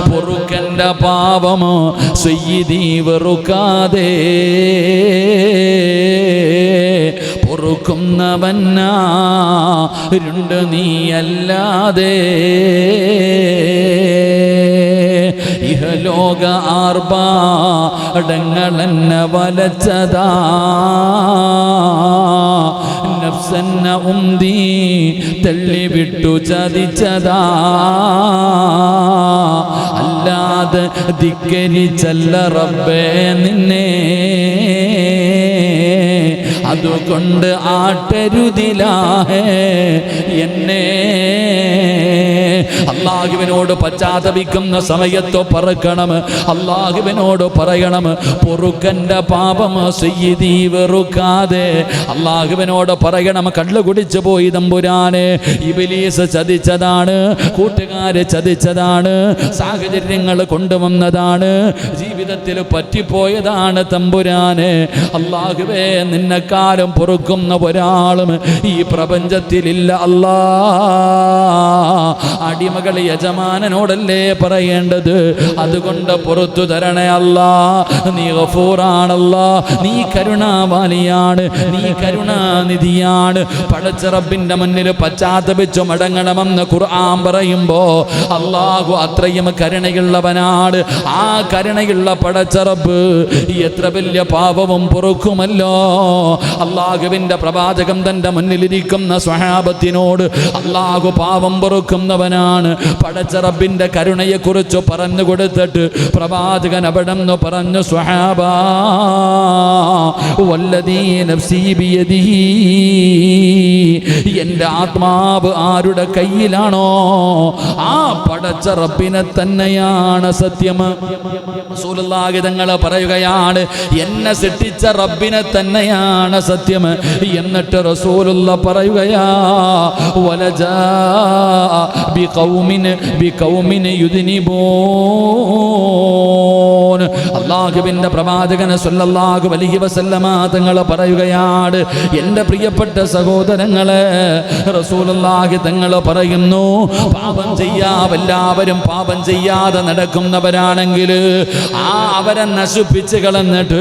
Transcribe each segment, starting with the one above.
പൊറുക്കന്റെ പാപമോ സയ്യിദീ വെറുക്കാതെ. പൊറുക്കുന്നവന്നാരുണ്ട് നീയല്ലാതെ. ഇഹലോക ആർഭാടങ്ങളെന്നെ വലച്ചതാ. നഫ്സന്ന ഉന്തി തള്ളിവിട്ടു ചതിച്ചതാ. അല്ലാതെ ധിക്കരിച്ചല്ല റബ്ബേ നിന്നെ. അതുകൊണ്ട് ആട്ടരുതിലാഹേ എന്നെ. അള്ളാഹുവിനോട് പശ്ചാത്തപിക്കുന്ന സമയത്തോ പറക്കണം. അള്ളാഹുവിനോട് പറയണം. പൊറുക്കന്റെ പാപം സയ്യിദീ വെറുക്കാതെ. അള്ളാഹുവിനോട് പറയണം. കള്ളു കുടിച്ചു പോയി തമ്പുരാന്. ഇബിലീസ് ചതിച്ചതാണ്. കൂട്ടുകാര് ചതിച്ചതാണ്. സാഹചര്യങ്ങൾ കൊണ്ടുവന്നതാണ്. ജീവിതത്തിൽ പറ്റിപ്പോയതാണ് തമ്പുരാന്. അള്ളാഹുവേ നിന്നെക്കാലം പൊറുക്കുന്ന ഒരാളും ഈ പ്രപഞ്ചത്തിലില്ല. അല്ലാ. അടിമകൾ യജമാനനോടല്ലേ പറയേണ്ടത്? അതുകൊണ്ട് പുറത്തു തരണേ അല്ല. നീ ഗഫൂറാണല്ല. നീ കരുണാവാലിയാണ്. നീ കരുണാനിധിയാണ്. റബ്ബിന്റെ മുന്നിൽ പശ്ചാത്തപിച്ചു മടങ്ങണമെന്ന് ഖുർആൻ പറയുമ്പോ അള്ളാഹു അത്രയും കരുണയുള്ളവനാണ്. ആ കരുണയുള്ള പടച്ചിറപ്പ് എത്ര വലിയ പാപവും പൊറുക്കുമല്ലോ. അള്ളാഹുവിന്റെ പ്രവാചകം തന്റെ മുന്നിലിരിക്കുന്ന സ്വഹാബത്തിനോട് അള്ളാഹു പാപം പൊറുക്കുന്നവനാണ് പടച്ചറബിന്റെ കരുണയെ കുറിച്ച് പറഞ്ഞു കൊടുത്തിട്ട് പ്രവാചകൻ അവിടെ പറഞ്ഞു സ്വഹാബ എന്റെ ആത്മാവ് ആരുടെ കയ്യിലാണോ? ആ പടച്ച റബ്ബിനെ തന്നെയാണ് സത്യം. സൂലാഹിതങ്ങൾ പറയുകയാണ് എന്നെ സൃഷ്ടിച്ച റബ്ബിനെ തന്നെയാണ് സത്യം. എന്നിട്ട് റസൂലുള്ള പറയുകയാ വലജാ ബിഖൗമിൻ ബിഖൗമിൻ യുദ്നിബൂൻ അള്ളാഹുവിന്റെ പ്രവാചകൻ സല്ലല്ലാഹു അലൈഹി വസല്ലമ തങ്ങൾ പറയുകയാണ് എന്റെ പ്രിയപ്പെട്ട സഹോദരങ്ങളെ റസൂലുള്ളാഹി തങ്ങൾ പറയുന്നു പാപം ചെയ്യാവെല്ലാവരും പാപം ചെയ്യാതെ നടക്കുന്നവരാണെങ്കിൽ ആ അവരെ നശിപ്പിച്ച് കളഞ്ഞിട്ട്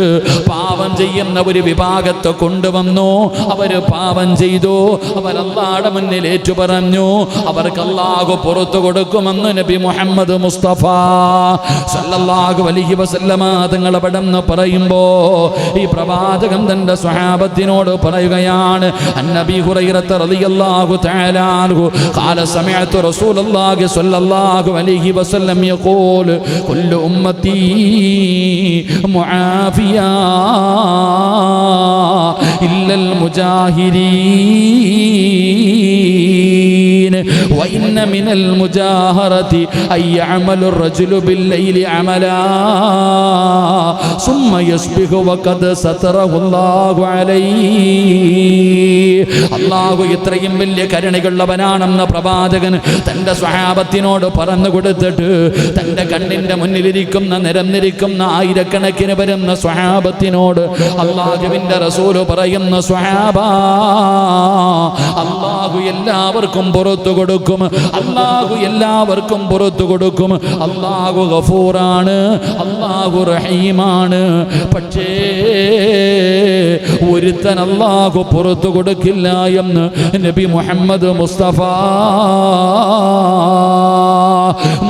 പാപം ചെയ്യുന്ന ഒരു വിഭാഗത്തെ കൊണ്ടുവന്നു. അവർ പാപം ചെയ്തു. അവരല്ലാടെ മുന്നിൽ ഏറ്റു പറഞ്ഞു അവർക്ക് അല്ലാഹു പുറത്തു കൊടുക്കുമെന്ന് നബി മുഹമ്മദ് മുസ്തഫ സല്ലല്ലാഹു അലൈഹി വസല്ലമാതങ്ങളപടം എന്ന് പറയുമ്പോ ഈ പ്രവാചകൻ തന്റെ സ്വഹാബത്തിനോട് പറയുകയാണ് അന്നബി ഹുറൈറത്ത് റളിയല്ലാഹു തആല അൻഹു ഖാല സമഅതു റസൂലുള്ളാഹി സ്വല്ലല്ലാഹു അലൈഹി വസല്ലം യഖൂൽ കുല്ല ഉമ്മത്തി മുആഫിയ ഇല്ലൽ മുജാഹിരീൻ الا المجاهرين وان من المجاهره ان يعمل الرجل بالليل عملا ثم يصبح وقد ستره الله عليه അള്ളാഹു ഇത്രയും വലിയ കരുണയുള്ളവനാണെന്ന പ്രവാചകൻ തന്റെ സ്വഹാബത്തിനോട് പറഞ്ഞു കൊടുത്തിട്ട് തന്റെ കണ്ണിന്റെ മുന്നിലിരിക്കുന്ന നിരന്നിരിക്കുന്ന ആയിരക്കണക്കിന് വരുന്ന സ്വഹാബത്തിനോട് അള്ളാഹുവിന്റെ റസൂല് പറയുന്ന സ്വഹാബ അള്ളാഹു എല്ലാവർക്കും പുറത്തു കൊടുക്കും അള്ളാഹു എല്ലാവർക്കും പുറത്തു കൊടുക്കും. അള്ളാഹു ഗഫൂറാണ് അള്ളാഹു റഹീമാണ്. പക്ഷേ ഒരുത്തൻ അള്ളാഹു പുറത്തു കൊടുക്കില്ല എന്ന് നബി മുഹമ്മദ് മുസ്തഫ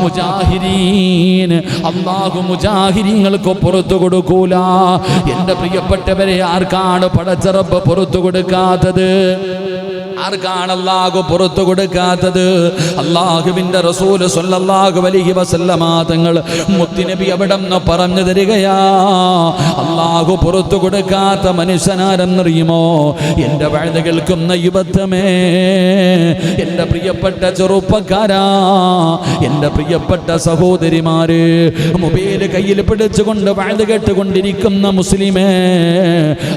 മുജാഹിരീൻ അള്ളാഹു മുജാഹിരീങ്ങൾക്ക് പുറത്തു കൊടുക്കൂല. എന്റെ പ്രിയപ്പെട്ടവരെ ആർക്കാണ് പടച്ചറപ്പ് പുറത്തു കൊടുക്കാത്തത്? ആർക്കാണ് അല്ലാഹു പുറത്തു കൊടുക്കാത്തത്? അള്ളാഹുവിന്റെ റസൂൽ സല്ലല്ലാഹു അലൈഹി വസല്ലമ തങ്ങൾ മുത്തുനബി അവിടെ നിന്ന് പറഞ്ഞു തരികയാ. അള്ളാഹു പുറത്തു കൊടുക്കാത്ത മനുഷ്യനാരെന്നറിയുമോ? എന്റെ വഴുത കേൾക്കുന്ന യുവത്വമേ എന്റെ പ്രിയപ്പെട്ട ചെറുപ്പക്കാരാ എന്റെ പ്രിയപ്പെട്ട സഹോദരിമാര് മൊബൈൽ കയ്യിൽ പിടിച്ചുകൊണ്ട് വഴുത കേട്ടുകൊണ്ടിരിക്കുന്ന മുസ്ലിമേ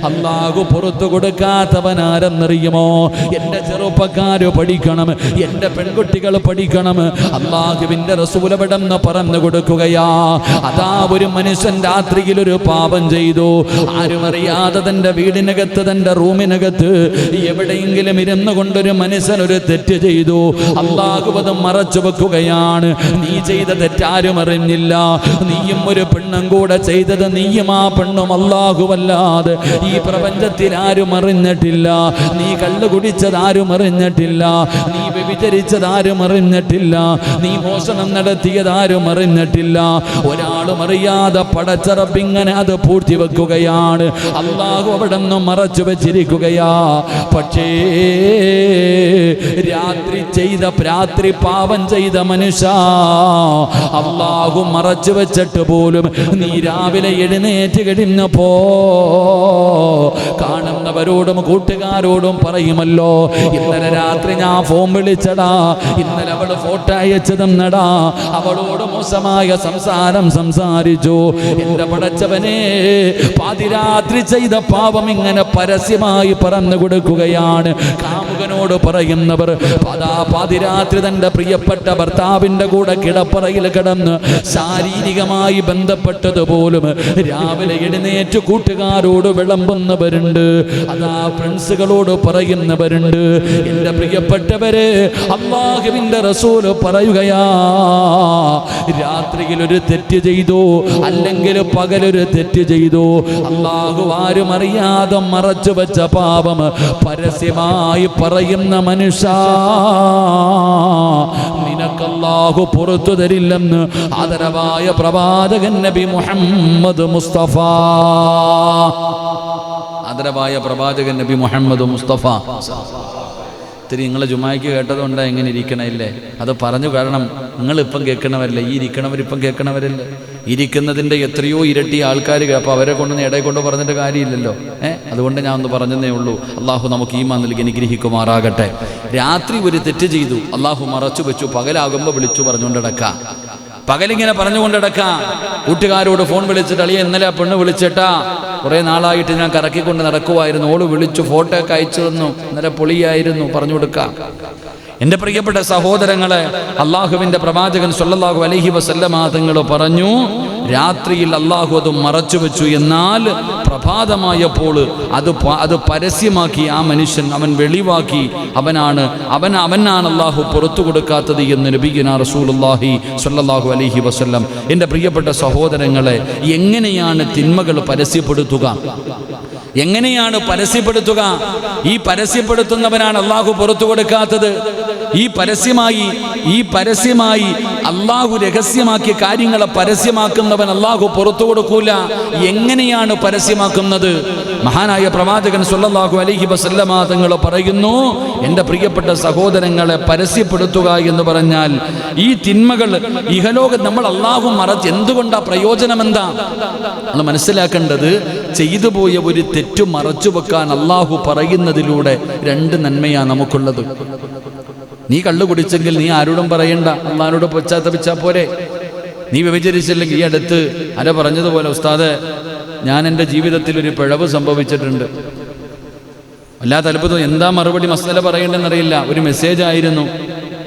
അള്ളാഹു പുറത്തു കൊടുക്കാത്തവനാരെന്നറിയുമോ? എന്റെ എന്റെ ചെറുപ്പക്കാര് പഠിക്കണം എന്റെ പെൺകുട്ടികൾ പഠിക്കണം. അള്ളാഹുവിന്റെ റസൂലപടന്ന് പറഞ്ഞു കൊടുക്കുകയാ. അതാ ഒരു മനുഷ്യൻ രാത്രിയിൽ ഒരു പാപം ചെയ്തു. ആരും അറിയാതെ തന്റെ വീടിനകത്ത് തന്റെ റൂമിനകത്ത് എവിടെയെങ്കിലും ഇരുന്നു കൊണ്ടൊരു മനുഷ്യൻ ഒരു തെറ്റ് ചെയ്തു. അള്ളാഹുവതും മറച്ചു വെക്കുകയാണ്. നീ ചെയ്ത തെറ്റാരും അറിഞ്ഞില്ല. നീയും ഒരു പെണ്ണും കൂടെ ചെയ്തത് നീയും ആ പെണ്ണും അല്ലാഹുവല്ലാതെ ഈ പ്രപഞ്ചത്തിൽ ആരും അറിഞ്ഞിട്ടില്ല. നീ കള്ളു കുടിച്ചത് ആരും അറിഞ്ഞിട്ടില്ല. നീ വ്യഭിചരിച്ചത് ആരും അറിഞ്ഞിട്ടില്ല. നീ മോഷണം നടത്തിയത് ആരും അറിഞ്ഞിട്ടില്ല. ഒരാളും അറിയാതെ പടച്ചറപ്പിങ്ങനെ അത് പൂഴ്ത്തി വെക്കുകയാണ് അള്ളാഹു അവിടെ നിന്നും മറച്ചു വെച്ചിരിക്കുകയാ. പക്ഷേ രാത്രി ചെയ്ത രാത്രി പാപം ചെയ്ത മനുഷ്യ അള്ളാഹു മറച്ചു വെച്ചിട്ട് പോലും നീ രാവിലെ എഴുന്നേറ്റ് കഴിഞ്ഞപ്പോ കാണുന്നവരോടും കൂട്ടുകാരോടും പറയുമല്ലോ ഇന്നലെ രാത്രി ഞാൻ ഫോൺ വിളിച്ചടാ. ഇന്നലെ അവൾ ഫോട്ടോ അയച്ചു തന്നടാ അവളോട് മോശമായ സംസാരം സംസാരിച്ചു. എന്റെ പടച്ചവനെ പാതിരാത്രി ചെയ്ത പാപം ഇങ്ങനെ പരസ്യമായി പറഞ്ഞു കൊടുക്കുകയാണ്. കാമുകനോട് പറയുന്നവർ പതാ പാതിരാത്രി തന്റെ പ്രിയപ്പെട്ട ഭർത്താവിന്റെ കൂടെ കിടപ്പറയിൽ കിടന്ന് ശാരീരികമായി ബന്ധപ്പെട്ടതുപോലും രാവിലെ എഴുന്നേറ്റ് കൂട്ടുകാരോട് വിളമ്പുന്നവരുണ്ട്. അതാ ഫ്രണ്ട്സുകളോട് പറയുന്നവരുണ്ട്. എന്റെ പ്രിയപ്പെട്ടവരെ അള്ളാഹുവിന്റെ റസൂൽ പറയുകയാ രാത്രിയിൽ ഒരു തെറ്റ് ചെയ്തു അല്ലെങ്കിൽ പകലൊരു തെറ്റ് ചെയ്തു. അള്ളാഹു ആരും അറിയാതെ മറച്ചു വെച്ച പാപം പരസ്യമായി പറയുന്ന മനുഷ്യ നിനക്കല്ലാഹു പുറത്തു തരില്ലെന്ന് ആദരവായ പ്രവാചകൻ നബി മുഹമ്മദ് മുസ്തഫ. ആദരവായ പ്രവാചകൻ നബി മുഹമ്മദ് മുസ്തഫ. ഇത്തിരി നിങ്ങളെ ജുമായിക്ക് കേട്ടതുകൊണ്ട് എങ്ങനെ ഇരിക്കണമില്ലേ അത് പറഞ്ഞു കാരണം നിങ്ങളിപ്പം കേൾക്കണവരല്ലേ? ഈ ഇരിക്കണവരിപ്പം കേൾക്കണവരല്ലേ? ഇരിക്കുന്നതിന്റെ എത്രയോ ഇരട്ടി ആൾക്കാർ അപ്പോൾ അവരെ കൊണ്ടൊന്ന് ഇടയിൽ കൊണ്ട് പറഞ്ഞിട്ട് കാര്യമില്ലല്ലോ. ഏ? അതുകൊണ്ട് ഞാൻ ഒന്ന് പറഞ്ഞതേ ഉള്ളൂ. അള്ളാഹു നമുക്ക് ഈ നൽകി അനുഗ്രഹിക്കുമാറാകട്ടെ. രാത്രി ഒരു തെറ്റ് ചെയ്തു. അള്ളാഹു മറച്ചു വെച്ചു. പകലാകുമ്പോൾ വിളിച്ചു പറഞ്ഞുകൊണ്ടിടക്ക പകലിങ്ങനെ പറഞ്ഞുകൊണ്ടിടക്ക കൂട്ടുകാരോട് ഫോൺ വിളിച്ചിട്ട് അളിയ ഇന്നലെ പെണ്ണ് വിളിച്ചിട്ടാ. കുറേ നാളായിട്ട് ഞാൻ കറക്കിക്കൊണ്ട് നടക്കുമായിരുന്നു ഓൾ വിളിച്ചു ഫോട്ടോ ഒക്കെ അയച്ചു തന്നു. നല്ല പൊളിയായിരുന്നു പറഞ്ഞു കൊടുക്കാം. എന്റെ പ്രിയപ്പെട്ട സഹോദരങ്ങളെ അള്ളാഹുവിന്റെ പ്രവാചകൻ സൊല്ലാഹു അലഹി വസല്ലമ തങ്ങൾ പറഞ്ഞു രാത്രിയിൽ അള്ളാഹു അത് മറച്ചു വെച്ചു. എന്നാൽ പ്രഭാതമായപ്പോൾ അത് അത് പരസ്യമാക്കി ആ മനുഷ്യൻ അവൻ വെളിവാക്കി. അവനാണ് അവൻ അവനാണ് അള്ളാഹു പുറത്തു കൊടുക്കാത്തത് എന്ന് നബിഗിന റസൂലുള്ളാഹി സല്ലാഹു അലഹി വസ്ല്ലം. എന്റെ പ്രിയപ്പെട്ട സഹോദരങ്ങളെ എങ്ങനെയാണ് തിന്മകൾ പരസ്യപ്പെടുത്തുക? എങ്ങനെയാണ് പരസ്യപ്പെടുത്തുക? ഈ പരസ്യപ്പെടുത്തുന്നവനാണ് അള്ളാഹു പുറത്തു കൊടുക്കാത്തത്. ഈ പരസ്യമായി ഈ പരസ്യമായി അള്ളാഹു രഹസ്യമാക്കിയ കാര്യങ്ങളെ പരസ്യമാക്കുന്നവൻ അള്ളാഹു പുറത്തു കൊടുക്കൂല. എങ്ങനെയാണ് പരസ്യമാക്കുന്നത്? മഹാനായ പ്രവാചകൻ സല്ലല്ലാഹു അലിഹി വസല്ലമ തങ്ങൾ പറയുന്നു എന്റെ പ്രിയപ്പെട്ട സഹോദരങ്ങളെ പരസ്യപ്പെടുത്തുക എന്ന് പറഞ്ഞാൽ ഈ തിന്മകൾ ഇഹലോകം നമ്മൾ അള്ളാഹു മറച്ച് എന്തുകൊണ്ടാ പ്രയോജനം എന്താ നമ്മൾ മനസ്സിലാക്കേണ്ടത് ചെയ്തു പോയ ഒരു തെറ്റു മറച്ചു വെക്കാൻ അള്ളാഹു പറയുന്നതിലൂടെ രണ്ട് നന്മയാണ് നമുക്കുള്ളത്. നീ കള്ളു കുടിച്ചെങ്കിൽ നീ ആരോടും പറയണ്ട. അള്ളഹാനോട് പശ്ചാത്തപിച്ചാ പോരെ. നീ വ്യഭിചരിച്ചില്ലെങ്കിൽ ഈ അടുത്ത് അര പറഞ്ഞതുപോലെ ഉസ്താദ് ഞാൻ എന്റെ ജീവിതത്തിൽ ഒരു പിഴവ് സംഭവിച്ചിട്ടുണ്ട്. വല്ലാത്ത അത്ഭുതം എന്താ മറുപടി മസല പറയേണ്ടെന്നറിയില്ല ഒരു മെസ്സേജ് ആയിരുന്നു.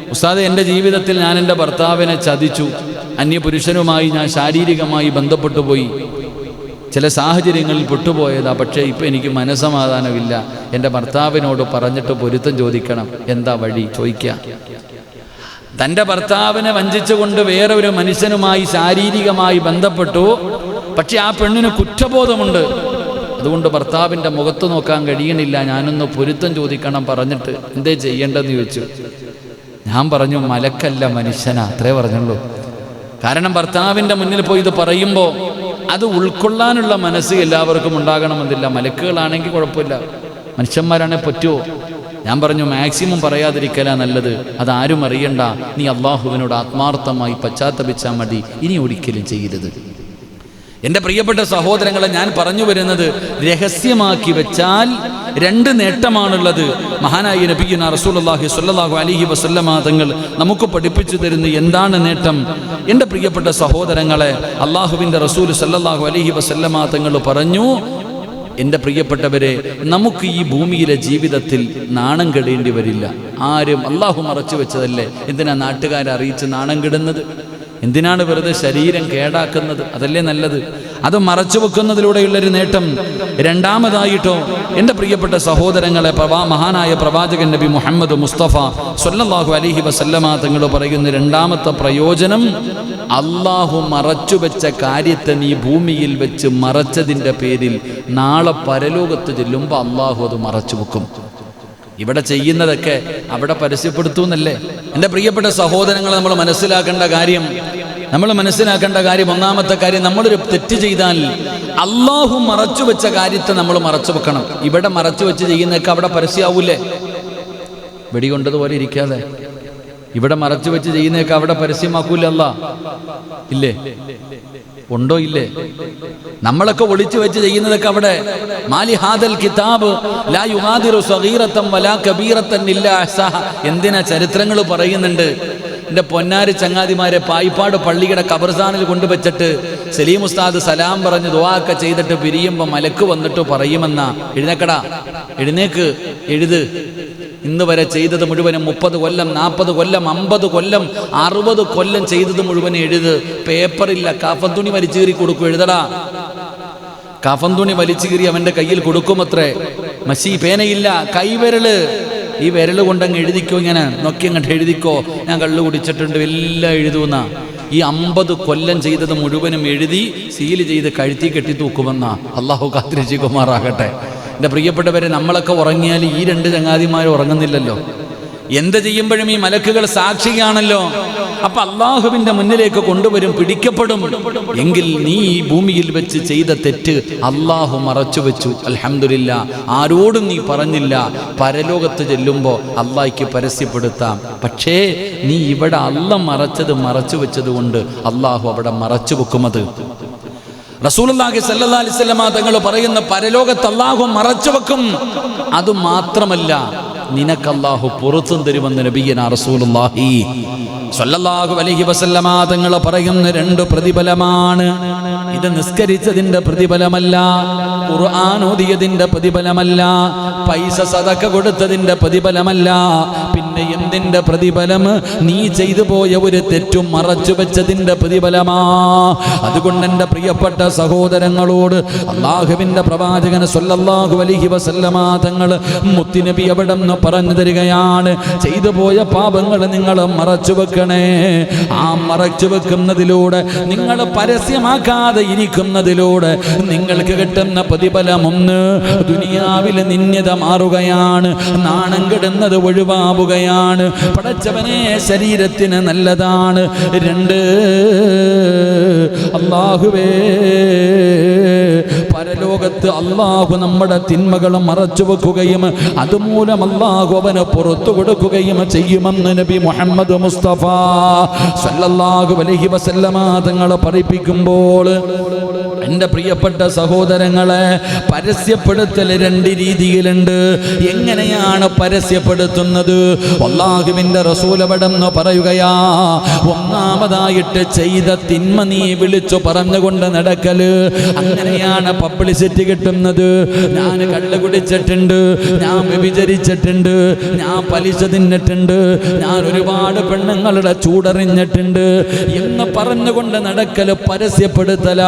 ഉസ്താദ് എന്റെ ജീവിതത്തിൽ ഞാൻ എന്റെ ഭർത്താവിനെ ചതിച്ചു. അന്യപുരുഷനുമായി ഞാൻ ശാരീരികമായി ബന്ധപ്പെട്ടു പോയി. ചില സാഹചര്യങ്ങളിൽ പെട്ടുപോയതാ. പക്ഷേ ഇപ്പം എനിക്ക് മനസ്സമാധാനമില്ല. എന്റെ ഭർത്താവിനോട് പറഞ്ഞിട്ട് പൊരുത്തം ചോദിക്കണം. എന്താ വഴി? ചോദിക്കുക തന്റെ ഭർത്താവിനെ വഞ്ചിച്ചുകൊണ്ട് വേറെ ഒരു മനുഷ്യനുമായി ശാരീരികമായി ബന്ധപ്പെട്ടു. പക്ഷെ ആ പെണ്ണിന് കുറ്റബോധമുണ്ട്. അതുകൊണ്ട് ഭർത്താവിന്റെ മുഖത്ത് നോക്കാൻ കഴിയണില്ല. ഞാനൊന്ന് പൊരുത്തം ചോദിക്കണം പറഞ്ഞിട്ട് എന്തേ ചെയ്യേണ്ടതെന്ന് ചോദിച്ചു. ഞാൻ പറഞ്ഞു മലക്കല്ല മനുഷ്യനാ. അത്രേ പറഞ്ഞുള്ളൂ. കാരണം ഭർത്താവിന്റെ മുന്നിൽ പോയി ഇത് പറയുമ്പോൾ അത് ഉൾക്കൊള്ളാനുള്ള മനസ്സ് എല്ലാവർക്കും ഉണ്ടാകണമെന്നില്ല. മലക്കുകളാണെങ്കിൽ കുഴപ്പമില്ല. മനുഷ്യന്മാരാണെ പറ്റുമോ? ഞാൻ പറഞ്ഞു മാക്സിമം പറയാതിരിക്കലാ നല്ലത്. അതാരും അറിയണ്ട. നീ അള്ളാഹുവിനോട് ആത്മാർത്ഥമായി പശ്ചാത്തപിച്ചാൽ മതി. ഇനി ഒരിക്കലും ചെയ്യരുത്. എന്റെ പ്രിയപ്പെട്ട സഹോദരങ്ങളെ ഞാൻ പറഞ്ഞു വരുന്നത് രഹസ്യമാക്കി വെച്ചാൽ രണ്ട് നേട്ടമാണുള്ളത്. മഹാനായ നബിയുന റസൂലുള്ളാഹി സ്വല്ലല്ലാഹു അലൈഹി വസല്ലമ തങ്ങൾ നമുക്ക് പഠിപ്പിച്ചു തരുന്ന എന്താണ് നേട്ടം? എന്റെ പ്രിയപ്പെട്ട സഹോദരങ്ങളെ അള്ളാഹുവിന്റെ റസൂൽ സല്ലാഹു അലൈഹി വസല്ലമ തങ്ങൾ പറഞ്ഞു എന്റെ പ്രിയപ്പെട്ടവരെ നമുക്ക് ഈ ഭൂമിയിലെ ജീവിതത്തിൽ നാണം കെടേണ്ടി വരില്ല. ആരും അള്ളാഹു മറച്ചു വെച്ചതല്ലേ? എന്തിനാ നാട്ടുകാരെ അറിയിച്ച് നാണം കെടുന്നത്? എന്തിനാണ് വെറുതെ ശരീരം കേടാക്കുന്നത്? അതല്ലേ നല്ലത്. അത് മറച്ചു വെക്കുന്നതിലൂടെയുള്ളൊരു നേട്ടം. രണ്ടാമതായിട്ടോ എന്റെ പ്രിയപ്പെട്ട സഹോദരങ്ങളെ പ്രവാ മഹാനായ പ്രവാചകൻ നബി മുഹമ്മദ് മുസ്തഫ സല്ലല്ലാഹു അലൈഹി വസല്ലമ തങ്ങൾ പറയുന്ന രണ്ടാമത്തെ പ്രയോജനം അള്ളാഹു മറച്ചു വെച്ച കാര്യത്തെ നീ ഭൂമിയിൽ വെച്ച് മറച്ചതിന്റെ പേരിൽ നാളെ പരലോകത്ത് ചെല്ലുമ്പോൾ അള്ളാഹു അത് മറച്ചു വെക്കും. ഇവിടെ ചെയ്യുന്നതൊക്കെ അവിടെ പരസ്യപ്പെടുത്തുന്നല്ലേ? എന്റെ പ്രിയപ്പെട്ട സഹോദരങ്ങളെ നമ്മൾ മനസ്സിലാക്കേണ്ട കാര്യം നമ്മൾ മനസ്സിലാക്കേണ്ട കാര്യം ഒന്നാമത്തെ കാര്യം നമ്മളൊരു തെറ്റ് ചെയ്താൽ അള്ളാഹു മറച്ചു വെച്ച കാര്യത്തെ നമ്മൾ മറച്ചു വെക്കണം. ഇവിടെ മറച്ചു വെച്ച് ചെയ്യുന്നതൊക്കെ അവിടെ പരസ്യമാവൂലേ വെടികൊണ്ടതുപോലെ ഇരിക്കാതെ. ഇവിടെ മറച്ചു വെച്ച് ചെയ്യുന്നതൊക്കെ അവിടെ പരസ്യമാക്കൂലല്ല ഇല്ലേ? ഉണ്ടോ ഇല്ലേ? നമ്മളൊക്കെ ഒളിച്ചു വെച്ച് ചെയ്യുന്നതൊക്കെ അവിടെ. മാലിഹാദൽ കിതാബ് ലാ യുഹാദിറു സഗീറത്തൻ വലാ കബീറത്തൻ ഇല്ല എന്തിനാ ചരിത്രങ്ങൾ പറയുന്നുണ്ട്? എന്റെ പൊന്നാരി ചങ്ങാതിമാരെ പായിപ്പാട് പള്ളിയുടെ കബർസാനിൽ കൊണ്ടുവച്ചിട്ട് സലീം ഉസ്താദ് സലാം പറഞ്ഞ് ദുവാക്ക ചെയ്തിട്ട് പിരിയുമ്പോൾ മലക്ക് വന്നിട്ട് പറയുമെന്നാ. എഴുന്നേക്കടാ. എഴുന്നേക്ക്. എഴുത്. ഇന്ന് വരെ ചെയ്തത് മുഴുവനും മുപ്പത് കൊല്ലം നാൽപ്പത് കൊല്ലം അമ്പത് കൊല്ലം അറുപത് കൊല്ലം ചെയ്തത് മുഴുവൻ എഴുത്. പേപ്പറില്ല കാഫൻ തുണി വലിച്ചു കീറി കൊടുക്കും എഴുതടാ. കാഫൻ തുണി വലിച്ചു കീറി അവന്റെ കയ്യിൽ കൊടുക്കുമത്രേ മഷി പേനയില്ല കൈവിരൽ. ഈ വിരൽ കൊണ്ടങ്ങ് എഴുതിക്കോ ഇങ്ങനെ. നോക്കി അങ്ങോട്ട് എഴുതിക്കോ. ഞാൻ കള്ളു കുടിച്ചിട്ടുണ്ട് എല്ലാം എഴുതുന്ന ഈ അമ്പത് കൊല്ലം ചെയ്തത് മുഴുവനും എഴുതി സീൽ ചെയ്ത് കഴുത്തി കെട്ടി തൂക്കുമെന്ന. അള്ളാഹു കാത്തിരക്ഷിക്കുമാറാകട്ടെ എന്റെ പ്രിയപ്പെട്ടവരെ നമ്മളൊക്കെ ഉറങ്ങിയാൽ ഈ രണ്ട് ചങ്ങാതിമാർ ഉറങ്ങുന്നില്ലല്ലോ. എന്ത് ചെയ്യുമ്പോഴും ഈ മലക്കുകൾ സാക്ഷിയാണല്ലോ. അപ്പൊ അള്ളാഹുവിന്റെ മുന്നിലേക്ക് കൊണ്ടുവരും പിടിക്കപ്പെടും. എങ്കിൽ നീ ഈ ഭൂമിയിൽ വെച്ച് ചെയ്ത തെറ്റ് അള്ളാഹു മറച്ചു വെച്ചു. അലഹമില്ല ആരോടും നീ പറഞ്ഞില്ല. പരലോകത്ത് ചെല്ലുമ്പോൾ അള്ളാഹിക്ക് പരസ്യപ്പെടുത്താം. പക്ഷേ നീ ഇവിടെ അല്ല മറച്ചത് മറച്ചു വെച്ചത് കൊണ്ട് അള്ളാഹു അവിടെ മറച്ചു വെക്കുമത്. റസൂലുള്ളാഹി സല്ലല്ലാഹു അലൈഹി വസല്ലമ തങ്ങൾ പറയുന്ന പരലോകത്ത് അല്ലാഹു മറച്ചു വെക്കും. അത് മാത്രമല്ല നിനക്ക് അല്ലാഹു പുറത്തും തരുമെന്ന് നബിയന റസൂലുള്ളാഹി സല്ലല്ലാഹു അലൈഹി വസല്ലമ തങ്ങൾ പറയുന്ന രണ്ട് പ്രതിഫലമാണ്. ഇത് നിസ്കരിച്ചതിന്റെ പ്രതിഫലമല്ല ഖുർആൻ ഓതിയതിന്റെ പ്രതിഫലമല്ല പൈസ സദക്ക കൊടുത്തതിന്റെ പ്രതിഫലമല്ല എന്തിന്റെ പ്രതിഫലം നീ ചെയ്തു പോയ ഒരു തെറ്റും മറച്ചു വെച്ചതിന്റെ പ്രതിഫലമാ. അതുകൊണ്ട് എന്റെ പ്രിയപ്പെട്ട സഹോദരങ്ങളോട് അള്ളാഹുവിന്റെ പ്രവാചകൻ സല്ലല്ലാഹു അലിഹി വസല്ലമ തങ്ങൾ മുത്തിനബി അവിടെ നിന്ന് പറഞ്ഞു തരികയാണ്. ചെയ്തു പോയ പാപങ്ങൾ നിങ്ങൾ മറച്ചു വെക്കണേ. ആ മറച്ചു വെക്കുന്നതിലൂടെ നിങ്ങൾ പരസ്യമാക്കാതെ ഇരിക്കുന്നതിലൂടെ നിങ്ങൾക്ക് കിട്ടുന്ന പ്രതിഫലം ഒന്ന് ദുനിയാവിലെ നിന്യത മാറുകയാണ്. നാണം കിടുന്നത് ഒഴിവാവുകയാണ്. പടച്ചവനെ ശരീരത്തിന് നല്ലതാണ്. രണ്ട്. അള്ളാഹുവേ പരലോകത്ത് അള്ളാഹു നമ്മുടെ തിന്മകൾ മറച്ചു വെക്കുകയും അതുമൂലം അള്ളാഹു അവന് പുറത്തു കൊടുക്കുകയും ചെയ്യുമെന്ന് നബി മുഹമ്മദ് മുസ്തഫ സല്ലല്ലാഹു അലൈഹി വസല്ലമ തങ്ങളെ പഠിപ്പിക്കുമ്പോൾ എന്റെ പ്രിയപ്പെട്ട സഹോദരങ്ങളെ പരസ്യപ്പെടുത്തൽ രണ്ട് രീതിയിലുണ്ട്. എങ്ങനെയാണ് പരസ്യപ്പെടുത്തുന്നത്? അള്ളാഹുവിന്റെ റസൂലപടെന്ന് പറയുകയാ ഒന്നാമതായിട്ട് ചെയ്ത തിന്മ നീ വിളിച്ചു പറഞ്ഞുകൊണ്ട് നടക്കൽ. അങ്ങനെയാണ് പബ്ലിസിറ്റി കിട്ടുന്നത്. ഞാൻ കള്ളു കുടിച്ചിട്ടുണ്ട് ഞാൻ വ്യഭിചരിച്ചിട്ടുണ്ട് ഞാൻ പലിശ തിന്നിട്ടുണ്ട് ഞാൻ ഒരുപാട് പെണ്ണുങ്ങളുടെ ചൂടറിഞ്ഞിട്ടുണ്ട് എന്ന് പറഞ്ഞുകൊണ്ട് നടക്കൽ പരസ്യപ്പെടുത്തല.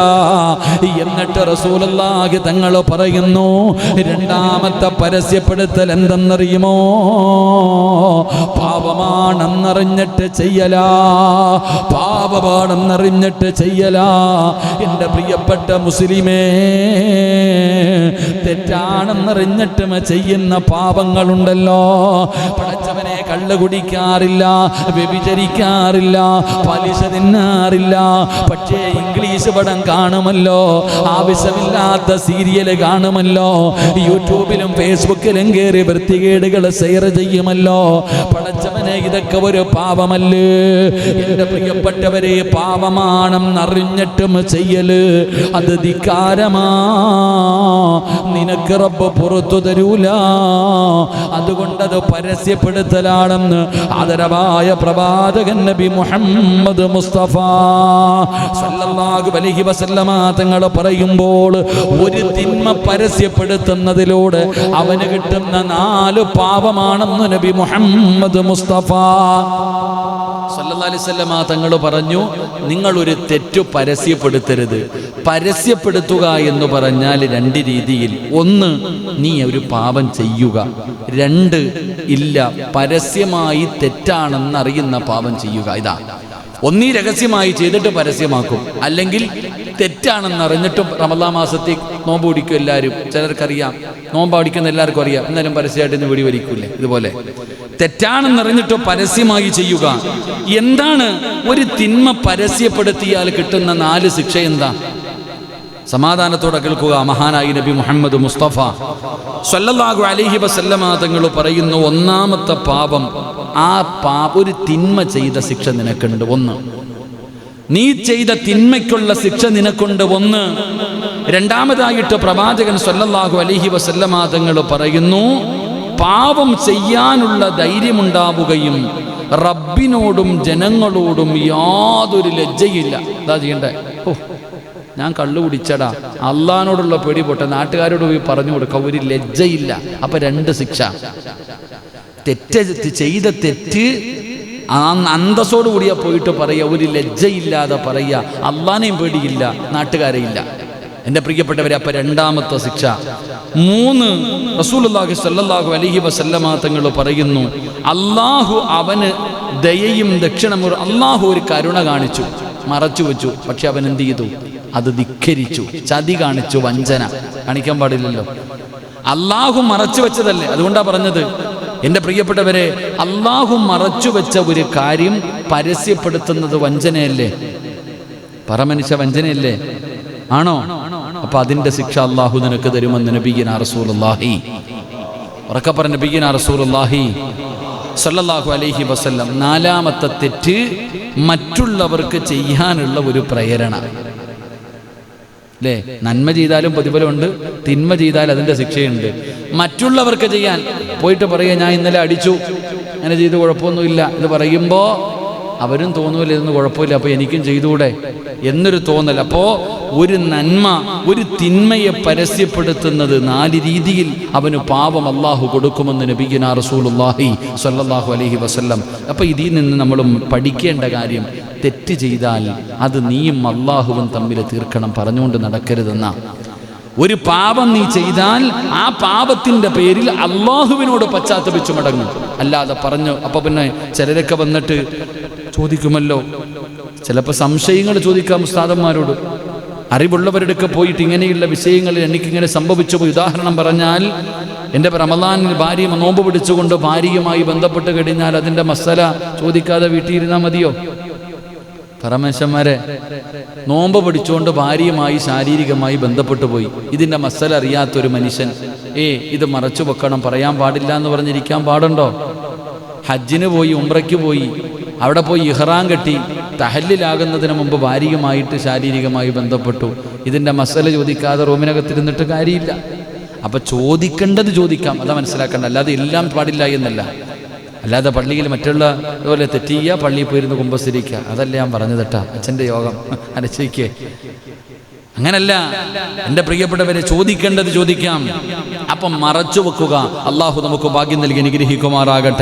എന്നിട്ട് റസൂലല്ലാഹി തങ്ങൾ പറയുന്നു രണ്ടാമത്തെ പരസ്യപ്പെടുത്തൽ എന്തെന്നറിയുമോ? പാപമാണെന്നറിഞ്ഞിട്ട് ചെയ്യലാ. പാപമാണെന്നറിഞ്ഞിട്ട് ചെയ്യലാ. എന്റെ പ്രിയപ്പെട്ട മുസ്ലിമേ തെറ്റാണെന്നറിഞ്ഞിട്ടും ചെയ്യുന്ന പാപങ്ങളുണ്ടല്ലോ. പടച്ചവനെ കള്ളു കുടിക്കാറില്ല വ്യഭിചരിക്കാറില്ല പലിശ തിന്നാറില്ല. പക്ഷേ ഇംഗ്ലീഷ് പടം കാണുമല്ലോ ആവശ്യമില്ലാത്ത സീരിയൽ കാണുമല്ലോ. യൂട്യൂബിലും ഫേസ്ബുക്കിലും കയറി വൃത്തികേടുകൾ ഷെയർ ചെയ്യുമല്ലോ. പടച്ചവനെ ഇതൊക്കെ ഒരു പാവമല്ലേ എന്റെ പ്രിയപ്പെട്ടവരെ പാപമാണെന്നറിഞ്ഞിട്ടും ചെയ്യൽ അത് ധിക്കാരമാ. നിനക്ക് റബ്ബ് പുറത്തു തരൂല. അതുകൊണ്ടത് പരസ്യപ്പെടുത്തലാണെന്ന് ആദരവായ പ്രവാചകൻ നബി മുഹമ്മദ് മുസ്തഫ സല്ലല്ലാഹു അലൈഹി വസല്ലമ തങ്ങൾ പറയുമ്പോൾ ഒരു തിന്മ പരസ്യപ്പെടുത്തുന്നതിലൂടെ അവന് കിട്ടുന്ന നാല് പാപമാണെന്ന് നബി മുഹമ്മദ് മുസ്തഫ വസല്ലമ തങ്ങൾ പറഞ്ഞു നിങ്ങളൊരു തെറ്റു പരസ്യപ്പെടുത്തരുത്. പരസ്യപ്പെടുത്തുക എന്ന് പറഞ്ഞാൽ രണ്ട് രീതിയിൽ. ഒന്ന് നീ ഒരു പാപം ചെയ്യുക. രണ്ട് ഇല്ല പരസ്യമായി തെറ്റാണെന്നറിയുന്ന പാപം ചെയ്യുക. ഇതാ. ഒന്നീ രഹസ്യമായി ചെയ്തിട്ട് പരസ്യമാക്കും. അല്ലെങ്കിൽ തെറ്റാണെന്ന് അറിഞ്ഞിട്ടും റമദാ മാസത്തിൽ നോമ്പ് പിടിക്കും എല്ലാവരും. ചിലർക്കറിയാം. നോമ്പ് പിടിക്കുന്ന എല്ലാവർക്കും അറിയാം. എന്നാലും പരസ്യമായിട്ട് ഇന്ന് വെടി വലിക്കൂലേ? ഇതുപോലെ. തെറ്റാണെന്നറിഞ്ഞിട്ട് പരസ്യമായി ചെയ്യുക. എന്താണ് ഒരു തിന്മ പരസ്യപ്പെടുത്തിയാൽ കിട്ടുന്ന നാല് ശിക്ഷ എന്താ? സമാധാനത്തോടെ കേൾക്കുക. മഹാനായി നബി മുഹമ്മദ് മുസ്തഫ. സല്ലല്ലാഹു അലഹി വസല്ലമ തങ്ങൾ പറയുന്നു ഒന്നാമത്തെ പാപം ആ പാ ഒരു തിന്മ ചെയ്ത ശിക്ഷ നിനക്കുണ്ട് ഒന്ന്. നീ ചെയ്ത തിന്മയ്ക്കുള്ള ശിക്ഷ നിനക്കുണ്ട് ഒന്ന്. രണ്ടാമതായിട്ട് പ്രവാചകൻ സല്ലല്ലാഹു അലഹി വസല്ലമാതങ്ങൾ പറയുന്നു പാപം ചെയ്യാനുള്ള ധൈര്യമുണ്ടാവുകയും റബ്ബിനോടും ജനങ്ങളോടും യാതൊരു ലജ്ജയില്ല എന്താ ചെയ്യണ്ടേ? ഓ ഞാൻ കള്ളു കുടിച്ചടാ. അള്ളഹാനോടുള്ള പേടി പോട്ടെ. നാട്ടുകാരോട് പോയി പറഞ്ഞു കൊടുക്ക. ഒരു ലജ്ജയില്ല. അപ്പൊ രണ്ട് ശിക്ഷ. തെറ്റ് ചെയ്ത തെറ്റ് അന്തസ്സോട് കൂടിയാ പോയിട്ട് പറയുക ഒരു ലജ്ജയില്ലാതെ പറയുക അള്ളാനെയും പേടിയില്ല നാട്ടുകാരെ ഇല്ല എന്റെ പ്രിയപ്പെട്ടവരെ അപ്പൊ രണ്ടാമത്തെ ശിക്ഷ. മൂന്ന് റസൂലുള്ളാഹി സ്വല്ലല്ലാഹു അലൈഹി വസല്ലമ തങ്ങൾ പറയുന്നു അള്ളാഹു അവന് ദയയും ദക്ഷിണമുറ അള്ളാഹു ഒരു കരുണ കാണിച്ചു മറച്ചു വെച്ചു പക്ഷെ അവൻ എന്ത് ചെയ്തു? അത് ധിക്കരിച്ചു ചതി കാണിച്ചു വഞ്ചന. കാണിക്കാൻ പാടില്ലല്ലോ. അള്ളാഹു മറച്ചു വെച്ചതല്ലേ? അതുകൊണ്ടാ പറഞ്ഞത് എന്റെ പ്രിയപ്പെട്ടവരെ അള്ളാഹു മറച്ചു വെച്ച ഒരു കാര്യം പരസ്യപ്പെടുത്തുന്നത് വഞ്ചനയല്ലേ? പറമനുഷ്യ വഞ്ചനയല്ലേ? ആണോ? അപ്പൊ അതിന്റെ ശിക്ഷ അള്ളാഹു നിനക്ക് തരുമെന്ന് നബീന റസൂലുള്ളാഹി. ഉറക്കപ്പറ നബീന റസൂലുള്ളാഹി സല്ലല്ലാഹു അലൈഹി വസല്ലം നാലാമത്തെ തെറ്റ് മറ്റുള്ളവർക്ക് ചെയ്യാനുള്ള ഒരു പ്രേരണ. അല്ലേ നന്മ ചെയ്താലും പ്രതിഫലമുണ്ട് തിന്മ ചെയ്താൽ അതിന്റെ ശിക്ഷയുണ്ട്. മറ്റുള്ളവർക്ക് ചെയ്യാൻ പോയിട്ട് പറയുക ഞാൻ ഇന്നലെ അടിച്ചു. അങ്ങനെ ചെയ്ത് കുഴപ്പമൊന്നുമില്ല. എന്ന് പറയുമ്പോൾ അവരും തോന്നൂല ഇതൊന്നും കുഴപ്പമില്ല. അപ്പോൾ എനിക്കും ചെയ്തുകൂടെ? എന്നൊരു തോന്നൽ. അപ്പോൾ ഒരു നന്മ ഒരു തിന്മയെ പരസ്യപ്പെടുത്തുന്നത് നാല് രീതിയിൽ അവന് പാപം അള്ളാഹു കൊടുക്കുമെന്ന് നബിഗിന റസൂലുല്ലാഹി സല്ലാഹു അലഹി വസ്ല്ലം. അപ്പോൾ ഇതിൽ നിന്ന് നമ്മൾ പഠിക്കേണ്ട കാര്യം തെറ്റ് ചെയ്താൽ അത് നീയും അള്ളാഹുവും തമ്മിൽ തീർക്കണം പറഞ്ഞുകൊണ്ട് നടക്കരുതെന്ന. ഒരു പാപം നീ ചെയ്താൽ ആ പാപത്തിന്റെ പേരിൽ അള്ളാഹുവിനോട് പശ്ചാത്തപിച്ചു മടങ്ങും. അല്ലാതെ പറഞ്ഞു അപ്പൊ പിന്നെ ചിലരൊക്കെ വന്നിട്ട് ചോദിക്കുമല്ലോ? ചിലപ്പോൾ സംശയങ്ങൾ ചോദിക്കാം ഉസ്താദന്മാരോട്. അറിവുള്ളവരുടെയൊക്കെ പോയിട്ട് ഇങ്ങനെയുള്ള വിഷയങ്ങളിൽ എനിക്കിങ്ങനെ സംഭവിച്ചു പോയി. ഉദാഹരണം പറഞ്ഞാൽ എന്റെ റമദാനിൽ ഭാര്യ നോമ്പ് പിടിച്ചുകൊണ്ട് ഭാര്യയുമായി ബന്ധപ്പെട്ട് കഴിഞ്ഞാൽ അതിന്റെ മസല ചോദിക്കാതെ വീട്ടിൽ ഇരുന്നാൽ മതിയോ? പരമേശ്വന്മാരെ നോമ്പ് പിടിച്ചുകൊണ്ട് ഭാര്യയുമായി ശാരീരികമായി ബന്ധപ്പെട്ടു പോയി. ഇതിന്റെ മസല അറിയാത്തൊരു മനുഷ്യൻ ഏ ഇത് മറച്ചു വെക്കണം പറയാൻ പാടില്ല എന്ന് പറഞ്ഞിരിക്കാൻ പാടുണ്ടോ? ഹജ്ജിന് പോയി ഉംറയ്ക്ക് പോയി അവിടെ പോയി ഇഹ്റാം കെട്ടി തഹല്ലിലാകുന്നതിന് മുമ്പ് ഭാര്യയുമായിട്ട് ശാരീരികമായി ബന്ധപ്പെട്ടു. ഇതിന്റെ മസല ചോദിക്കാതെ റൂമിനകത്തിരുന്നിട്ട് കാര്യമില്ല. അപ്പം ചോദിക്കേണ്ടത് ചോദിക്കാം അതാ മനസ്സിലാക്കേണ്ട അല്ലാതെ എല്ലാം പാടില്ല എന്നല്ല. അല്ലാതെ പള്ളിയിൽ മറ്റുള്ള പോലെ തെറ്റിയ പള്ളിയിൽ പോയിരുന്ന് കുമ്പസ്ഥിരിക്കുക. അതല്ല ഞാൻ പറഞ്ഞു തട്ടാ അച്ഛന്റെ യോഗം. അനുസരിക്കേ അങ്ങനല്ല. എന്റെ പ്രിയപ്പെട്ടവരെ ചോദിക്കേണ്ടത് ചോദിക്കാം. അപ്പം മറച്ചു വെക്കുക. അള്ളാഹു നമുക്ക് ഭാഗ്യം നൽകി അനുഗ്രഹിക്കുമാറാകട്ടെ.